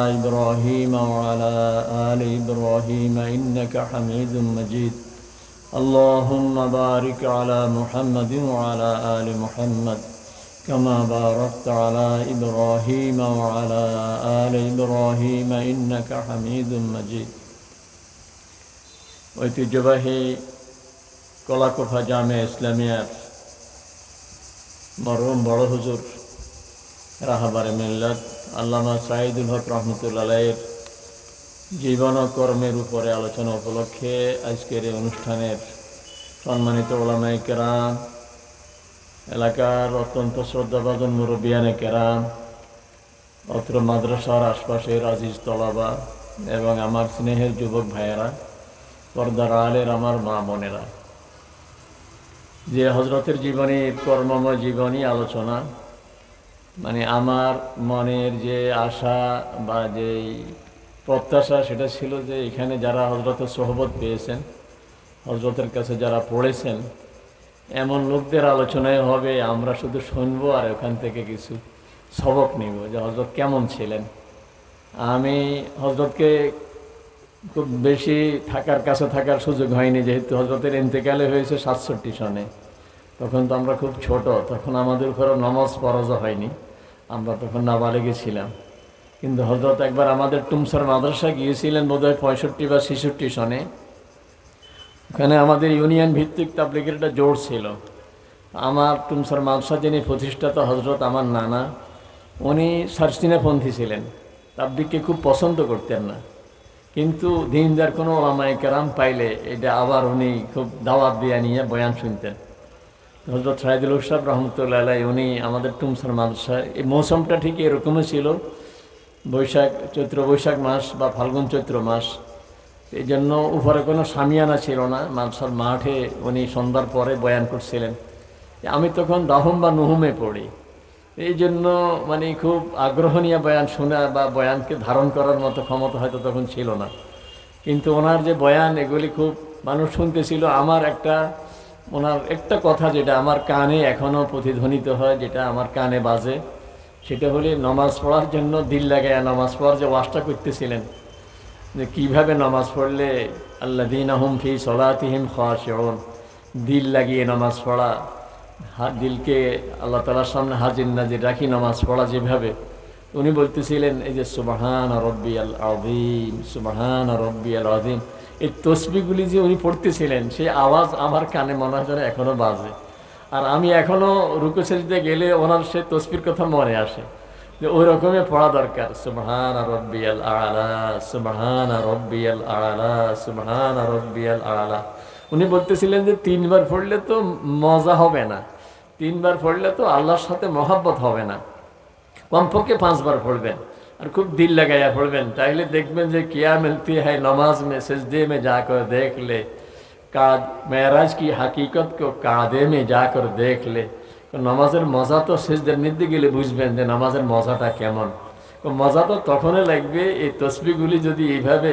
إبراهيم وعلى آل إبراهيم إنك حميد مجيد اللهم بارك على محمد وعلى آل محمد كما باركت على إبراهيم وعلى آل إبراهيم إنك حميد مجيد ঐতিহ্যবাহী কলাকোফা জামে ইসলামিয়ার মরহুম বড় হুজুর রাহাবারে মিল্লাত, আল্লামা সাইদুল হক রহমতুল্লাহের জীবন ও কর্মের উপরে আলোচনা উপলক্ষে আজকের এই অনুষ্ঠানের সম্মানিত ওলামাই কেরাম, এলাকার অত্যন্ত শ্রদ্ধাভাজন মুরব্বিয়ানে কেরাম, অত্র মাদ্রাসার আশপাশের আজিজ তলাবা এবং আমার স্নেহের যুবক ভাইয়েরা, পর্দার আলের আমার মা বোনেরা। যে হজরতের জীবনী, কর্মময় জীবনী আলোচনা মানে আমার মনের যে আশা বা যে প্রত্যাশা সেটা ছিল যে এখানে যারা হজরতের সহবত পেয়েছেন হজরতের কাছে যারা পড়েছেন, এমন লোকদের আলোচনায় হবে, আমরা শুধু শুনব আর ওখান থেকে কিছু সবক নিব যে হজরত কেমন ছিলেন। আমি হজরতকে খুব বেশি থাকার, কাছে থাকার সুযোগ হয়নি, যেহেতু হজরতের ইন্তেকালে হয়েছে সাতষট্টি সনে। তখন তো আমরা খুব ছোট, তখন আমাদের উপরে নমাজ ফরজ হয়নি। আমরা তখন নাবালেগে ছিলাম। কিন্তু হজরত একবার আমাদের টুমসার মাদ্রাসা গিয়েছিলেন বোধহয় পঁয়ষট্টি বা ছেষট্টি সনে। ওখানে আমাদের ইউনিয়ন ভিত্তিক তাবলিগের একটা জোর ছিল। আমার টুমসার মাদ্রাসা যিনি প্রতিষ্ঠাতা হজরত আমার নানা, উনি সার্সিনাপন্থী ছিলেন। তাবলিগকে খুব পছন্দ করতেন না। কিন্তু দিনদার কোনো ওলামায় কেরাম পাইলে এটা আবার উনি খুব দাওয়াত দিয়ে নিয়ে বয়ান শুনতেন। হজরত সাহেদুল সাহেব রহমতুল্লাহ উনি আমাদের টুমসার মাদ্রাসা, এই মৌসুমটা ঠিক এরকমই ছিল। বৈশাখ চৈত্র, বৈশাখ মাস বা ফাল্গুন চৈত্র মাস। এই জন্য উপরে কোনো সামিয়ানা ছিল না। মাদ্রাসার মাঠে উনি সন্ধ্যার পরে বয়ান করছিলেন। আমি তখন দাহম বা নুহুমে পড়ি। এই জন্য মানে খুব আগ্রহ নিয়ে বয়ান শোনা বা বয়ানকে ধারণ করার মতো ক্ষমতা হয়তো তখন ছিল না। কিন্তু ওনার যে বয়ান, এগুলি খুব মানুষ শুনতেছিল। আমার একটা ওনার একটা কথা যেটা আমার কানে এখনও প্রতিধ্বনিত হয়, যেটা আমার কানে বাজে, সেটা হলে নমাজ পড়ার জন্য দিল লাগায় নামাজ পড়ার যে ওয়াজটা করতেছিলেন, যে কীভাবে নামাজ পড়লে আল্লা দিন আহম ফি সলাতিহিম খাওয়া দিল লাগিয়ে নামাজ পড়া দিলকে আল্লাহ তালার সামনে হাজির নাজির রাখি নামাজ পড়া যেভাবে উনি বলতেছিলেন, এই যে সুবাহান রব্বি আল আদিম সুবাহান রব্বি আল আদিম এই তসবিগুলি যে উনি পড়তেছিলেন, সেই আওয়াজ আমার কানে মনে হয় এখনও বাজে। আর আমি এখনও রুকুসেরিতে গেলে ওনার সেই তসবির কথা মনে আসে যে ওই রকমই পড়া দরকার। সুবহান আল আলা, সুবহান আল আলা, সুবহান আল আলা। উনি বলতেছিলেন যে তিনবার পড়লে তো মজা হবে না। তিনবার পড়লে তো আল্লাহর সাথে মহাব্বত হবে না। কমপক্ষে পাঁচবার পড়বেন। আর খুব দিল লাগাইয়া পড়বেন। তাইলে দেখবেন যে কিয়া মিলতে হয় নমাজ মে, সেজদে মে যা করে দেখলে কাদ, মেয়ারাজ কি হাকিকত কো কাঁদে মে যা করে দেখলে নমাজের নামাজের মজা তো সেজদের নিতে গেলে বুঝবেন যে নামাজের মজাটা কেমন। মজা তো তখনই লাগবে, এই তসবিগুলি যদি এইভাবে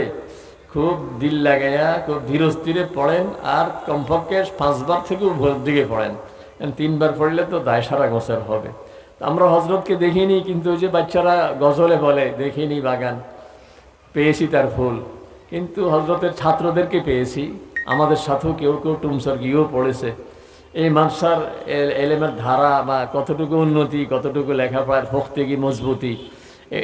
খুব দিল লাগাইয়া, খুব ধীরস্থিরে পড়েন আর কমপক্ষে পাঁচবার থেকেও ভোর দিকে পড়েন। তিনবার পড়লে তো দায় সারা গোসর হবে। আমরা হজরতকে দেখিনি, কিন্তু ওই যে বাচ্চারা গজলে বলে, দেখিনি বাগান, পেয়েছি তার ফুল। কিন্তু হজরতের ছাত্রদেরকে পেয়েছি। আমাদের সাথেও কেউ কেউ টুমসর গিয়েও পড়েছে। এই মানসার এলেমের ধারা বা কতটুকু উন্নতি, কতটুকু লেখাপড়ার ভক্তি কি মজবুতি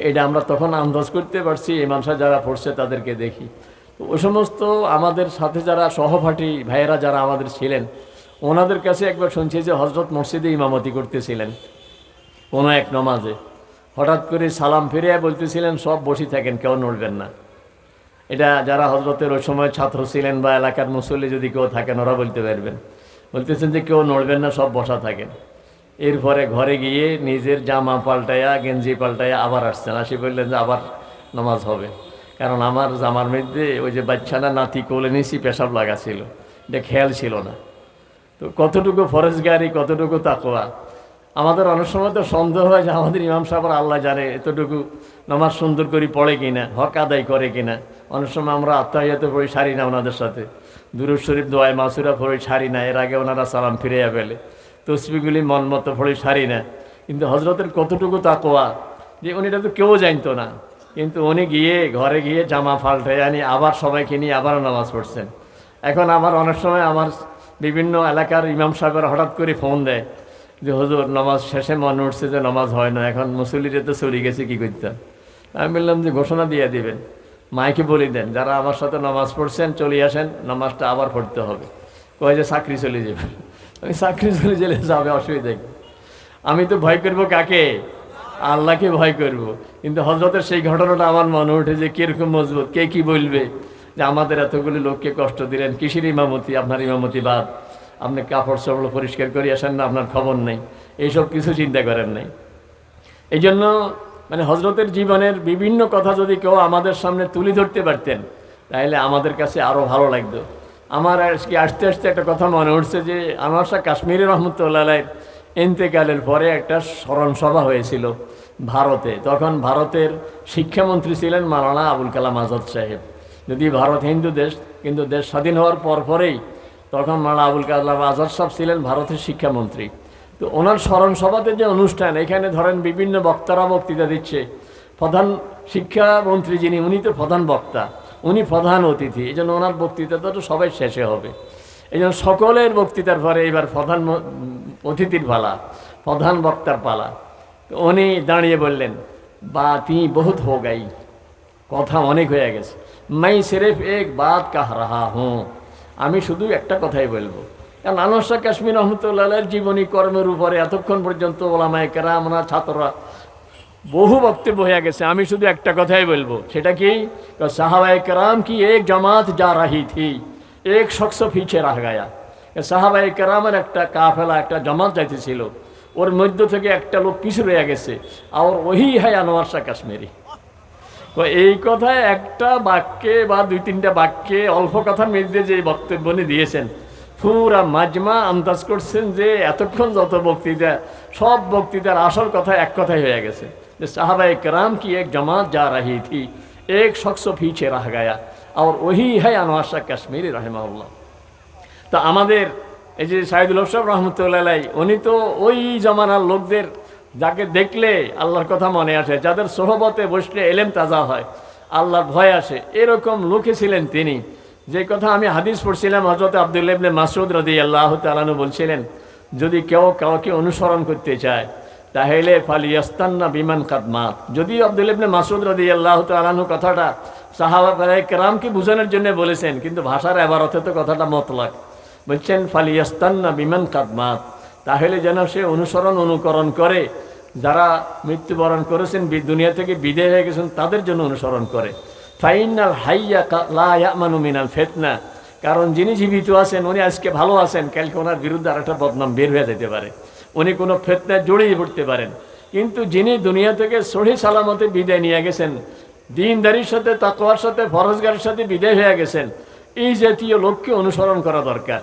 এটা আমরা তখন আন্দাজ করতে পারছি, এই মানসা যারা পড়ছে তাদেরকে দেখি। ওই সমস্ত আমাদের সাথে যারা সহপাঠী ভাইয়েরা যারা আমাদের ছিলেন, ওনাদের কাছে একবার শুনছি যে হজরত মসজিদে ইমামতি করতেছিলেন। কোনো এক নমাজে। হঠাৎ করে সালাম ফিরিয়ে বলতেছিলেন, সব বসে থাকেন, কেউ নড়বেন না। এটা যারা হজরতের ওই সময় ছাত্র ছিলেন বা এলাকার মুসল্লি যদি কেউ থাকেন, ওরা বলতে পারবেন। বলতেছেন যে কেউ নড়বেন না, সব বসা থাকেন। এরপরে ঘরে গিয়ে নিজের জামা পাল্টায়া গেঞ্জি পাল্টায়া আবার আসছেন। আসি বললেন যে আবার নামাজ হবে। কারণ আমার জামার মধ্যে ওই যে বাচ্চানা নাতি কোলে নিয়েছি, পেশাব লাগা ছিল। এটা খেয়াল ছিল না। তো কতটুকু ফরেজগারি, কতটুকু তাকোয়া আমাদের অনেক সময় তো সন্দেহ হয় যে আমাদের ইমাম সাহেব আল্লাহ জানে এতটুকু নামাজ সুন্দর করে পড়ে কিনা, হক আদায় করে কিনা। অনেক সময় আমরা আত্মাহিয়াত পড়ি সারি না ওনাদের সাথে। দুরুদ শরীফ দোয়ায় মাসুরা পড়ি সারি না, এর আগে ওনারা সালাম ফিরিয়া ফেলে। তসবিগুলি মন মতো পড়ি সারি না। কিন্তু হজরতের কতটুকু তাকোয়া যে উনি এটা তো কেউ জানতো না। কিন্তু উনি গিয়ে ঘরে গিয়ে জামা পাল্টে আনি, আবার সবাইকে নিয়ে আবার নামাজ পড়ছেন। এখন আমার অনেক সময় আমার বিভিন্ন এলাকার ইমাম সাহেবের হঠাৎ করে ফোন দেয় যে হুজুর, নামাজ শেষে মনে উঠছে যে নামাজ হয় না, এখন মুসল্লিরে তো চলে গেছে, কী করতাম আমি বললাম যে ঘোষণা দিয়ে দিবেন। মাইকে বলে দেন, যারা আমার সাথে নামাজ পড়ছেন, চলে আসেন, নামাজটা আবার পড়তে হবে। কয় যে চাকরি চলে যাবে। আমি চাকরি চলে গেলে যাবে অসুবিধা আমি তো ভয় করব কাকে? আল্লাহকে ভয় করব। কিন্তু হজরতের সেই ঘটনাটা আমার মনে ওঠে যে কীরকম মজবুত। কে কি বলবে? যে আমাদের এতগুলি লোককে কষ্ট দিলেন, কিসের ইমামতি? আপনার ইমামতি বাদ। আপনি কাপড় চোপড় পরিষ্কার করে আসেন না, আপনার খবর নেই। এইসব কিছু চিন্তা করেন নাই। এই জন্য মানে হজরতের জীবনের বিভিন্ন কথা যদি কেউ আমাদের সামনে তুলে ধরতে পারতেন, তাহলে আমাদের কাছে আরও ভালো লাগতো। আমার আজকে আসতে আসতে একটা কথা মনে উঠছে যে, আমার শাহ কাশ্মীরি রহমতুল্লাহ এন্তেকালের পরে একটা স্মরণ সভা হয়েছিল ভারতে। তখন ভারতের শিক্ষামন্ত্রী ছিলেন মালানা আবুল কালাম আজাদ সাহেব। যদি ভারত হিন্দু দেশ, কিন্তু দেশ স্বাধীন হওয়ার পর পরেই তখন মালা আবুল কালাম আজাদ সাহেব ছিলেন ভারতের শিক্ষামন্ত্রী। তো ওনার স্মরণ সভাতে যে অনুষ্ঠান, এখানে ধরেন বিভিন্ন বক্তারা বক্তৃতা দিচ্ছে। প্রধান শিক্ষামন্ত্রী যিনি, উনি তো প্রধান বক্তা। উনি প্রধান অতিথি। এই জন্য ওনার বক্তৃতাটা তো সবাই শেষে হবে। এই জন্য সকলের বক্তৃতার পরে এবার প্রধান অতিথির পালা, প্রধান বক্তার পালা। তো উনি দাঁড়িয়ে বললেন, বা, তিনি বহুত হো গাই। কথা অনেক হয়ে গেছে। মাই সিরেফ এক বাত কাহ রাহা হুঁ। আমি শুধু একটা কথাই বলব। কারণ আনোসা কাশ্মীর রহমতুল্লাহের জীবনী কর্মের উপরে এতক্ষণ পর্যন্ত ওলামায় কেরামনা ছাত্ররা বহু বক্তব্য হয়ে গেছে, আমি শুধু একটা কথাই বলব। সেটা কি? সাহাবায় কেরাম কি এক জামাত যা রাহি থি এক শখস পিছে রাহ গায়া। সাহাবাই কেরামের একটা কাফেলা, একটা জামাত যাইতেছিল, ওর মধ্য থেকে একটা লোক পিছু রয়ে গেছে, আর ওহি হয় আনোয়ার শাহ কাশ্মীরি। তো এই কথা একটা বাক্যে বা দুই তিনটা বাক্যে অল্প কথার মধ্যে যে বক্তব্য নিয়ে দিয়েছেন, পুরা মাজমা আন্দাজ করছেন যে এতক্ষণ যত বক্তৃতা, সব বক্তৃতার আসল কথা এক কথাই হয়ে গেছে। যে সাহাবা একরাম কি এক জমাত যা রাহি থি, এক শখস ফিছে রাহ গায়া। আর ওহি হ্যাঁ আনোয়ার কাশ্মীর কাশ্মীরি তা আমাদের এই যে সাইদুল সাহেব রহমতুল্লাহ উনি তো ওই জমানার লোকদের যাকে দেখলে আল্লাহর কথা মনে আসে, যাদের সোহবতে বসলে এলেম তাজা হয়, আল্লাহর ভয় আসে। এরকম লোকে ছিলেন তিনি। যে কথা আমি হাদিস পড়ছিলাম হজরত আবদুল্লাহ ইবনে মাসুদ রদি আল্লাহ তালানু বলছিলেন, যদি কেউ কাউকে অনুসরণ করতে চায়, তাহলে ফালিয়াস্তান্না বিমান কাদমাত যদি আব্দুল ইবনে মাসুদ রদি আল্লাহ তালানু কথাটা সাহাবা কেরামকে বোঝানোর জন্য বলেছেন, কিন্তু ভাষার এবারতে তো কথাটা মতলাক বলছেন, ফালিয়াস্তান্না বিমান কাদমাত তাহলে যেন সে অনুসরণ, অনুকরণ করে যারা মৃত্যুবরণ করেছেন দুনিয়া থেকে বিদায় হয়ে গেছেন, তাদের জন্য অনুসরণ করে। ফাইনাল হাইয়া মিনাল ফেতনা। কারণ যিনি জীবিত আছেন, উনি আজকে ভালো আছেন, কালকে ওনার বিরুদ্ধে আর একটা বদনাম বের হয়ে যেতে পারে। উনি কোনো ফেতনায় জড়িয়ে পড়তে পারেন। কিন্তু যিনি দুনিয়া থেকে সহি সালামতে বিদায় নিয়ে গেছেন, দিনদারির সাথে, তাকওয়ার সাথে, ফরজগারের সাথে বিদায় হয়ে গেছেন, এই জাতীয় লোককে অনুসরণ করা দরকার।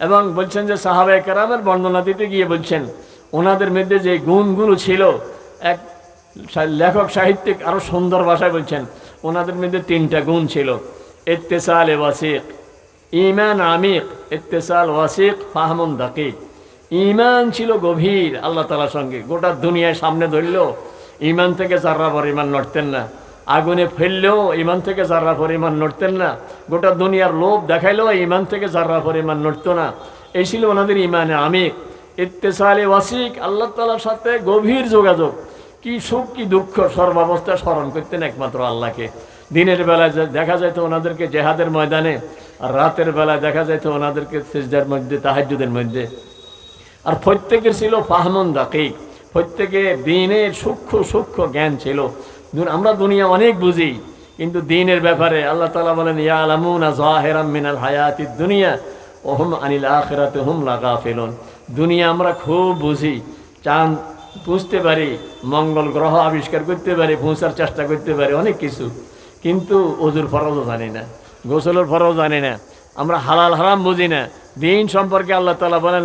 এবং বলছেন যে সাহাবায়ে কারামের বর্ণনা দিতে গিয়ে বলছেন ওনাদের মধ্যে যে গুণগুলো ছিল, এক লেখক সাহিত্যিক আরও সুন্দর ভাষায় বলছেন, ওনাদের মধ্যে তিনটা গুণ ছিল। ইত্তেসাল এ ওয়াসিক ইমান আমিক, ইত্তেসাল ওয়াসিক, ফাহমুন দাকিক। ইমান ছিল গভীর আল্লাহ তালার সঙ্গে, গোটা দুনিয়ায় সামনে ধরলেও ইমান থেকে যারা পরিমাণ নড়তেন না। আগুনে ফেললেও ইমান থেকে যারা পরিমাণ নড়তেন না। গোটা দুনিয়ার লোভ দেখাইলেও ইমান থেকে যারা পরিমাণ নড়তো না। এই ছিল ওনাদের ইমানে আমিক। ইত্তেসালে ওয়াসিক, আল্লাহ তালার সাথে গভীর যোগাযোগ। কি সুখ, কি দুঃখ, সর্বাবস্থা স্মরণ করতেন একমাত্র আল্লাহকে। দিনের বেলায় দেখা যেত ওনাদেরকে জেহাদের ময়দানে, আর রাতের বেলায় দেখা যেত ওনাদেরকে সেজদার মধ্যে, তাহাজ্জুদের মধ্যে। আর প্রত্যেকের ছিল ফাহমন দাকিক। প্রত্যেকের দিনের সূক্ষ্ম সূক্ষ্ম জ্ঞান ছিল। আমরা দুনিয়া অনেক বুঝি, কিন্তু দিনের ব্যাপারে আল্লাহ তালা বলেন ইয়া আলামুনা জাহেরাম মিনাল হায়াতি দুনিয়া, ওহম আনিল আখেরাতে হুম লাগা ফেলুন দুনিয়া আমরা খুব বুঝি। চাঁদ বুঝতে পারি, মঙ্গল গ্রহ আবিষ্কার করতে পারি, পৌঁছার চেষ্টা করতে পারি, অনেক কিছু। কিন্তু অজুর ফরজও জানি না, গোসলের ফরজ জানি না, আমরা হালাল হারাম বুঝি না। দিন সম্পর্কে আল্লাহ তালা বলেন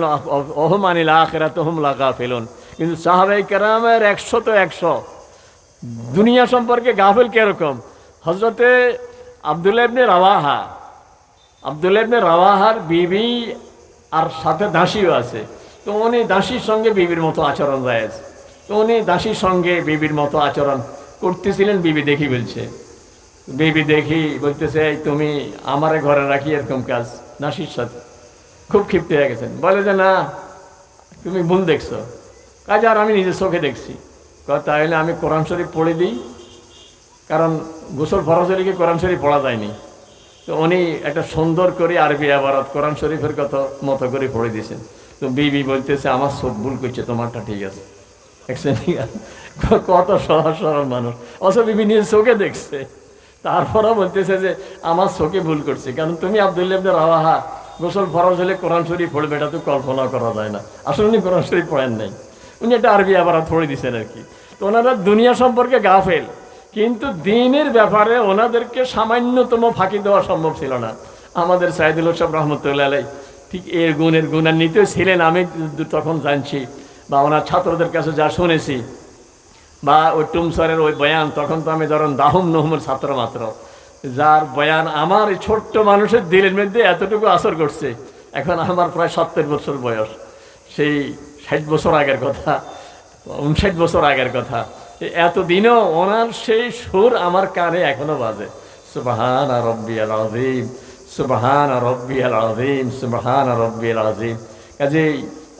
অহম আনিল আখেরা তোহম লাগা ফেলুন কিন্তু সাহাবাই কেরামের একশো তো একশো। দুনিয়া সম্পর্কে গাফেল কীরকম? হজরতে আবদুল্লাহ ইবনে রাওয়াহা, আবদুল্লাহ ইবনে রাওয়াহার বিবি আর সাথে দাসীও আছে। তো উনি দাসীর সঙ্গে বিবির মতো আচরণ রয়েছে। তো উনি দাসীর সঙ্গে বিবির মতো আচরণ করতেছিলেন, বিবি দেখি বলছে। বিবি দেখি বলতেছে, "এই তুমি আমারে ঘরে রাখি এরকম কাজ নাসির সাথে। খুব ক্ষিপ্ত হয়ে গেছেন। বলে যে, না, তুমি ভুল দেখছ। কাজ আর আমি নিজের চোখে দেখছি। তাহলে আমি কোরআন শরীফ পড়ে দিই। কারণ গোসল ফরজ হলে কি কোরআন শরীফ পড়া যায়নি? তো উনি একটা সুন্দর করে আরবি আবারত কোরআন শরীফের কথা মতো করে পড়ে দিয়েছেন। তো বিবি বলতেছে, আমার চোখ ভুল করছে, তোমারটা ঠিক আছে। কত সহজ সরল মানুষ। অথচ বিবি নিজের চোখে দেখছে। তারপরেও বলতেছে যে, আমার চোখে ভুল করছে। কারণ তুমি আবদুল্লাহ রাওয়াহা, গোসল ফরজ হলে কোরআন শরীফ পড়বে, এটা তো কল্পনা করা যায় না। আসলে উনি কোরআন শরীফ পড়েন নাই। উনি একটা আরবি আবার পড়ে দিয়েছেন আর কি। তো ওনারা দুনিয়া সম্পর্কে গাফেল। কিন্তু দিনের ব্যাপারে ওনাদেরকে সামান্যতম ফাঁকি দেওয়া সম্ভব ছিল না। আমাদের সাইদুল সব রহমতুল্লাহ আলাই ঠিক এর গুণের গুণান্বিত ছিলেন, আমি তখন জানছি বা ওনার ছাত্রদের কাছে যা শুনেছি। বা ওই টুমসরের ওই বয়ান, তখন তো আমি ধরুন দাহুম নহমের ছাত্র মাত্র। যার বয়ান আমার ছোট্ট মানুষের দিলের মধ্যে এতটুকু আসর করছে, এখন আমার প্রায় সত্তর বছর বয়স। সেই ষাট বছর আগের কথা, উনষাট বছর আগের কথা। এতদিনও ওনার সেই সুর আমার কানে এখনও বাজে। সুবাহান রব্বি আল আজিম সুবাহান রব্বি আল আজিম সুবাহান রব্বি আল আজিম কাজেই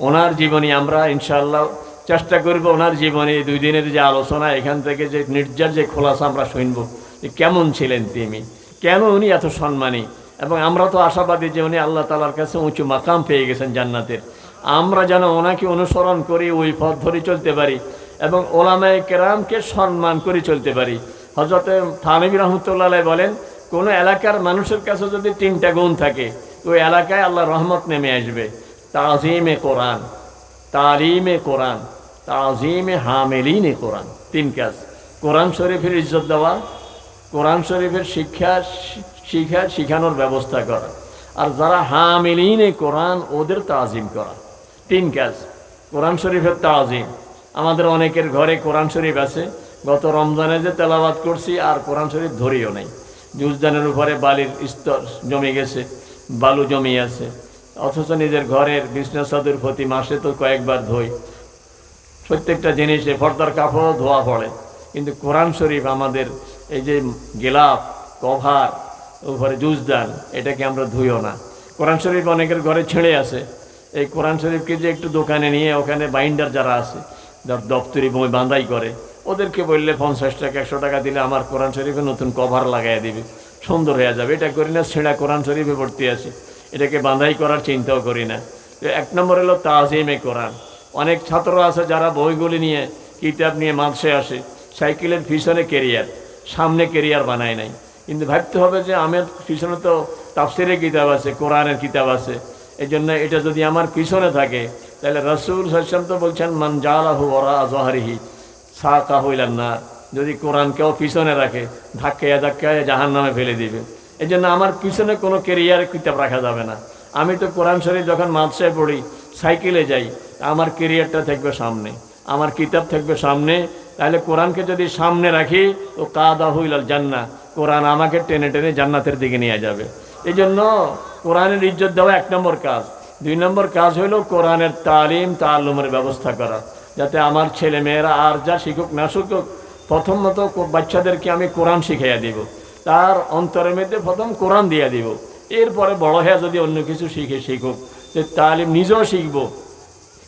ওনার জীবনী আমরা ইনশাল্লাহ চেষ্টা করব ওনার জীবনে দুই দিনের যে আলোচনা, এখান থেকে যে নির্যার যে খোলাসা আমরা শুনব যে কেমন ছিলেন তিনি, কেন উনি এত সম্মানী, এবং আমরা তো আশাবাদী যে উনি আল্লাহ তালার কাছে উঁচু মাকাম পেয়ে গেছেন জান্নাতের। আমরা যেন ওনাকে অনুসরণ করি, ওই পথ ধরে চলতে পারি এবং ওলামায় কেরামকে সম্মান করে চলতে পারি। হজরত থানবী রহমতুল্লাহ বলেন, কোনো এলাকার মানুষের কাছে যদি তিনটা গুণ থাকে ওই এলাকায় আল্লাহ রহমত নেমে আসবে। তাজিমে কোরআন, তালিমে কোরআন, তাজিমে হামেলিনে কোরআন, তিন কাজ। কোরআন শরীফের ইজ্জত দেওয়া, কোরআন শরীফের শিক্ষা শিক্ষা শিখানোর ব্যবস্থা করা, আর যারা হামিলিনে কোরআন, ওদের তাজিম করা। তিন কাজ। কোরআন শরীফের তাজিম। আমাদের অনেকের ঘরে কোরআন শরীফ আছে। গত রমজানে যে তেলাবাদ করছি, আর কোরআন শরীফ ধরিও নেই। জুজদানের উপরে বালির স্তর জমে গেছে, বালু জমে আছে। অথচ নিজের ঘরের বিষ্ণু সাদুর প্রতি মাসে তো কয়েকবার ধোই। প্রত্যেকটা জিনিসে ফর্দার কাপড়ও ধোয়া পড়ে। কিন্তু কোরআন শরীফ আমাদের এই যে গেলাপ, কভার, উপরে জুজদান, এটাকে আমরা ধুইও না। কোরআন শরীফ অনেকের ঘরে ছেড়ে আছে। এই কোরআন শরীফকে যে একটু দোকানে নিয়ে, ওখানে বাইন্ডার যারা আছে যার দপ্তরি বই বাঁধাই করে। ওদেরকে বললে পঞ্চাশ টাকা, একশো টাকা দিলে আমার কোরআন শরীফে নতুন কভার লাগাই দিবে। সুন্দর হয়ে যাবে। এটা করি না, ছেঁড়া কোরআন শরীফে ভর্তি আছে। এটাকে বাঁধাই করার চিন্তাও করি না। এক নম্বর হলো তাজিমে কোরআন। অনেক ছাত্র আছে যারা বইগুলি নিয়ে, কিতাব নিয়ে মাদ্রাসায় আসে, সাইকেলের পিছনে কেরিয়ার, সামনে কেরিয়ার বানায় নাই। কিন্তু ভাবতে হবে যে আমার পিছনে তো তাফসিরের কিতাব আছে, কোরআনের কিতাব আছে। এই জন্য এটা যদি আমার পিছনে থাকে তাহলে রসুল সাল্লাম তো বলছেন, মান জালাহু ওরা জহারিহি সা কাহুইলান না। যদি কোরআনকেও পিছনে রাখে, ধাক্কাইয়া ধাক্কাইয়া জাহান নামে ফেলে দিবে। এই জন্য আমার পিছনে কোনো কেরিয়ারের কিতাব রাখা যাবে না। আমি তো কোরআন শরীফ যখন মাদ্রাসায় পড়ি, সাইকেলে যাই, আমার কেরিয়ারটা থাকবে সামনে। আমার কিতাব থাকবে সামনে। তাহলে কোরআনকে যদি সামনে রাখি ও কাদা হইলাল জান্না কোরআন আমাকে টেনে টেনে জান্নাতের দিকে নিয়ে যাবে। এই জন্য কোরআনের ইজ্জত দেওয়া এক নম্বর কাজ। দুই নম্বর কাজ হলো কোরআনের তালিম তালুমের ব্যবস্থা করা। যাতে আমার ছেলে মেয়েরা আর যা শিখুক না শিখুক প্রথমত বাচ্চাদেরকে আমি কোরআন শিখাইয়া দিব। তার অন্তরের মধ্যে প্রথম কোরআন দিয়ে দিব। এরপরে বড় হয়ে যদি অন্য কিছু শিখে শিখুক, যে তালিম নিজেও শিখব।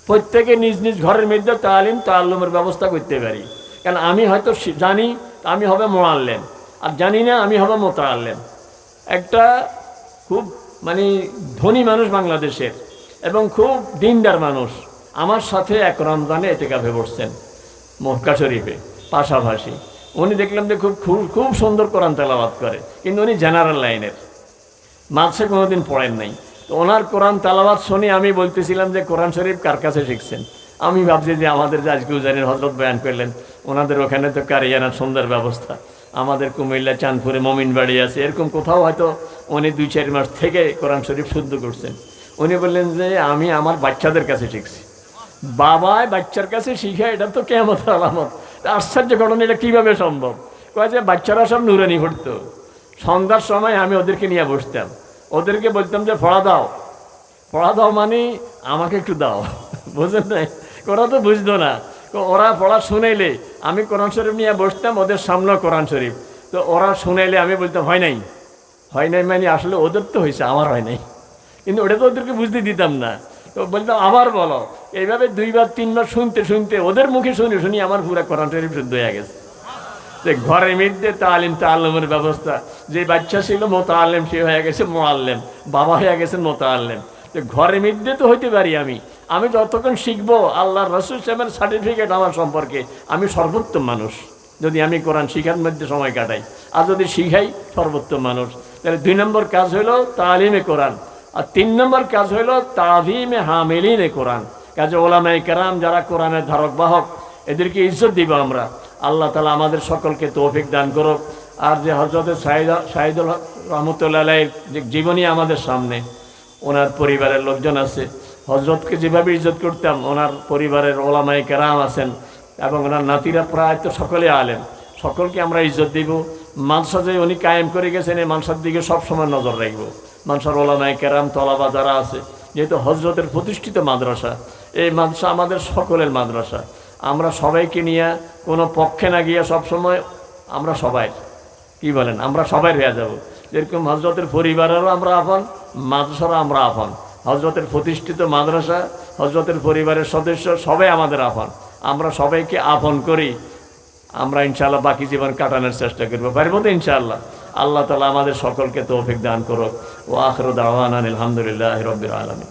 প্রত্যেকে নিজ নিজ ঘরের মধ্যে তালিম তাল্লুমের ব্যবস্থা করতে পারি। কারণ আমি হয়তো জানি, আমি হবে মোয়াল্লেন আর জানি না, আমি হবে মোতাল্লেন একটা খুব মানে ধনী মানুষ বাংলাদেশের এবং খুব দিনদার মানুষ। আমার সাথে এক রমজানে এতে কাফে বসছেন মক্কা শরীফে, পাশাপাশি। উনি দেখলাম যে খুব খুব খুব সুন্দর কোরআন তেলাবাদ করে, কিন্তু উনি জেনারেল লাইনের। মাঝে কোনোদিন পড়েন নাই। তো ওনার কোরআন তালাবাদ শুনে আমি বলতেছিলাম যে কোরআন শরীফ কার কাছে শিখছেন? আমি ভাবছি যে আমাদের যে আজকে উজানির হজরত বয়ান করলেন, ওনাদের ওখানে তো কারিয়ানার সুন্দর ব্যবস্থা। আমাদের কুমিল্লা, চাঁদপুরে মমিন বাড়ি আছে। এরকম কোথাও হয়তো উনি দুই, চার মাস থেকে কোরআন শরীফ শুদ্ধ করছেন। উনি বললেন যে, আমি আমার বাচ্চাদের কাছে শিখছি। বাবায় বাচ্চার কাছে শিখে এটা তো কেমন আলামত। আশ্চর্য ঘটনা, এটা কীভাবে সম্ভব? কয় যে, বাচ্চারা সব নুরানি পড়তো সন্ধ্যার সময় আমি ওদেরকে নিয়ে বসতাম। ওদেরকে বলতাম যে, পড়া দাও। পড়া দাও মানে আমাকে একটু দাও। বুঝলেন ওরা তো বুঝতো না। ওরা পড়া শুনাইলে, আমি কোরআন শরীফ নিয়ে বসতাম, ওদের সামনেও কোরআন শরীফ। তো ওরা শুনাইলে আমি বলতাম, হয় নাই। হয় নাই মানে আসলে ওদের তো হয়েছে আমার হয় নাই। কিন্তু ওটা তো ওদেরকে বুঝতে দিতাম না। তো বলতাম আবার বলো। এইভাবে দুইবার, তিনবার শুনতে শুনতে ওদের মুখে শুনি শুনি আমার পুরো কোরআন শরীফ শুদ্ধ হয়ে গেছে। যে ঘরের মধ্যে তালিম, তাল্লমের ব্যবস্থা। যে বাচ্চা ছিল মোতালেম সে হয়ে গেছে মোয়াল্লেম, বাবা হয়ে গেছেন মোতাল্লেম। তো ঘরের মধ্যে তো হইতে পারি আমি। আমি যতক্ষণ শিখব আল্লাহ রসুল সাহেবের সার্টিফিকেট আমার সম্পর্কে। আমি সর্বোত্তম মানুষ। যদি আমি কোরআন শিখার মধ্যে সময় কাটাই। আর যদি শিখাই, সর্বোত্তম মানুষ। তাহলে দুই নম্বর কাজ হলো তালিমে কোরআন। আর তিন নম্বর কাজ হলো তাভিমে হামেলিনে কোরআন। কাজে ওলামাই কেরাম যারা কোরআনের ধারক, বাহক, এদেরকে ইজ্জত দিব আমরা। আল্লাহ তালা আমাদের সকলকে তৌফিক দান করুক। আর যে হজরত সাহিদ শাহিদুল রহমতুল্লাহ যে জীবনী আমাদের সামনে, ওনার পরিবারের লোকজন আছে হজরতকে যেভাবে ইজ্জত করতাম, ওনার পরিবারের ওলামাই কেরাম আছেন এবং ওনার নাতিরা প্রায় তো সকলে আলেন সকলকে আমরা ইজ্জত দিব। মানসা যে উনি কায়েম করে গেছেন, এই মানসার দিকে সবসময় নজর রাখব। মানসার ওলামাই কেরাম, তলাবা যারা আছে, যেহেতু হজরতের প্রতিষ্ঠিত মাদ্রাসা, এই মাদ্রাসা আমাদের সকলের মাদ্রাসা। আমরা সবাইকে নিয়ে কোনো পক্ষে না গিয়ে সবসময় আমরা সবাই, কি বলেন, আমরা সবাই হয়ে যাব। যেরকম হজরতের পরিবারেরও আমরা আপন, মাদ্রাসারও আমরা আপন। হজরতের প্রতিষ্ঠিত মাদ্রাসা হজরতের পরিবারের সদস্য, সবাই আমাদের আপন আমরা সবাইকে আপন করি, আমরা ইনশাল্লাহ বাকি জীবন কাটানোর চেষ্টা করব। পারব তো ইনশাআল্লাহ, আল্লাহ তালা আমাদের সকলকে তো দান করুক। ও আখরুদ দাওয়ান আলহামদুলিল্লাহ রবির আলমী